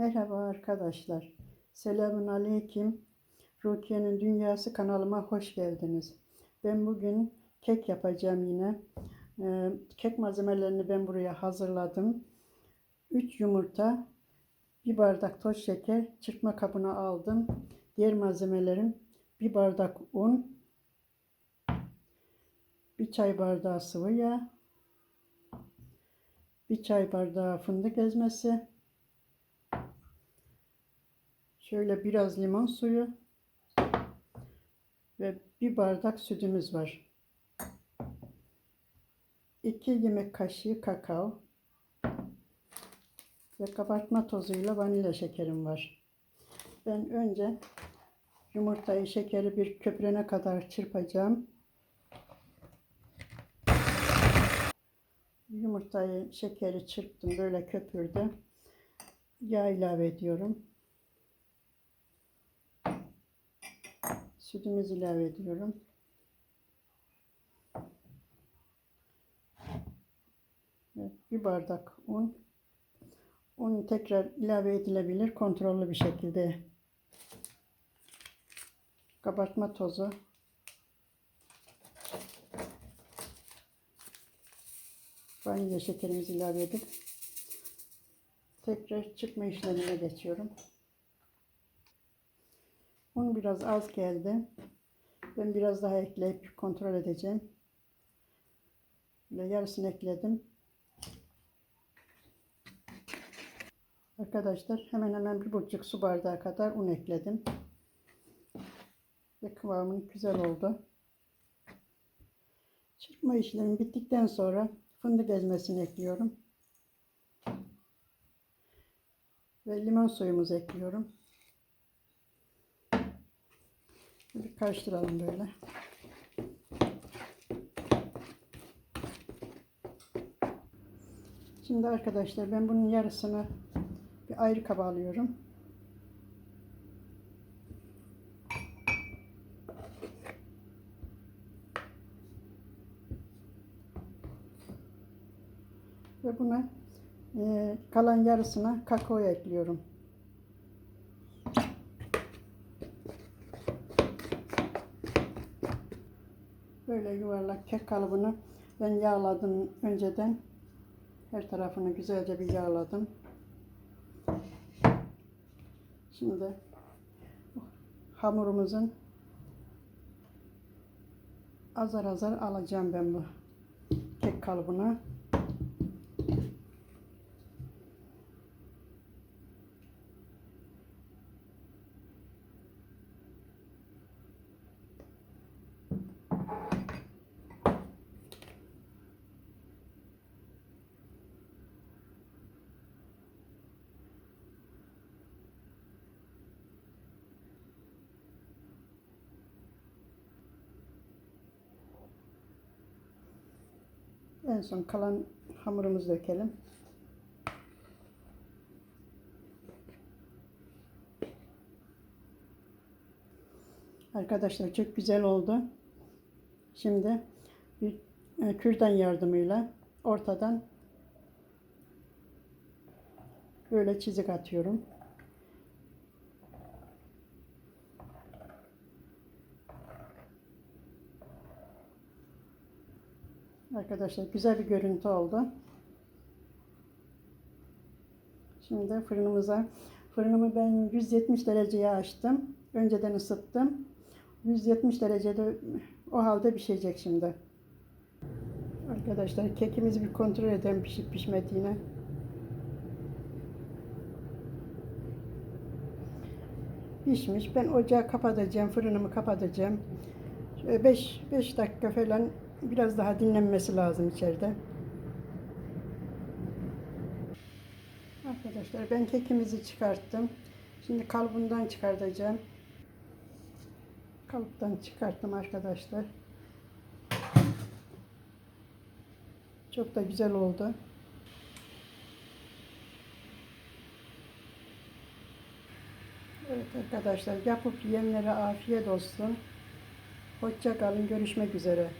Merhaba arkadaşlar. Selamun Aleyküm. Rukiye'nin Dünyası kanalıma hoş geldiniz. Ben bugün kek yapacağım yine. Ee, kek malzemelerini ben buraya hazırladım. 3 yumurta, bir bardak toz şeker, çırpma kabına aldım. Diğer malzemelerim bir bardak un, bir çay bardağı sıvı yağ, bir çay bardağı fındık ezmesi, Şöyle biraz limon suyu ve bir bardak sütümüz var. 2 yemek kaşığı kakao ve kabartma tozuyla vanilya şekerim var. Ben önce yumurtayı şekeri bir köpürene kadar çırpacağım. Yumurtayı şekeri çırptım böyle köpürdü. Yağ ilave ediyorum. Sütümüzü ilave ediyorum. Evet, bir bardak un. Un tekrar ilave edilebilir kontrollü bir şekilde. Kabartma tozu. Vanilya şekerimizi ilave edip tekrar çıkma işlemine geçiyorum. Un biraz az geldi. Ben biraz daha ekleyip kontrol edeceğim. Böyle yarısını ekledim. Arkadaşlar hemen hemen bir buçuk su bardağı kadar un ekledim. Ve kıvamı güzel oldu. Çırpma işlemi bittikten sonra fındık ezmesini ekliyorum. Ve limon suyumuzu ekliyorum. Bir karıştıralım böyle. Şimdi arkadaşlar ben bunun yarısını bir ayrı kaba alıyorum. Ve buna e, kalan yarısına kakao ekliyorum. Böyle yuvarlak kek kalıbını ben yağladım önceden. Her tarafını güzelce bir yağladım. Şimdi hamurumuzun azar azar alacağım ben bu kek kalıbını. En son kalan hamurumuzu dökelim. Arkadaşlar çok güzel oldu. Şimdi bir e, kürdan yardımıyla ortadan böyle çizik atıyorum. Arkadaşlar güzel bir görüntü oldu. Şimdi fırınımıza fırınımı ben 170 dereceye açtım. Önceden ısıttım. 170 derecede o halde pişecek şimdi. Arkadaşlar kekimizi bir kontrol edelim pişip pişmediğine. Pişmiş. Ben ocağı kapatacağım, fırınımı kapatacağım. 5 5 dakika falan biraz daha dinlenmesi lazım içeride. Arkadaşlar ben kekimizi çıkarttım. Şimdi kalıbından çıkartacağım. Kalıptan çıkarttım arkadaşlar. Çok da güzel oldu. Evet arkadaşlar yapıp yiyenlere afiyet olsun. Hoşça kalın. Görüşmek üzere.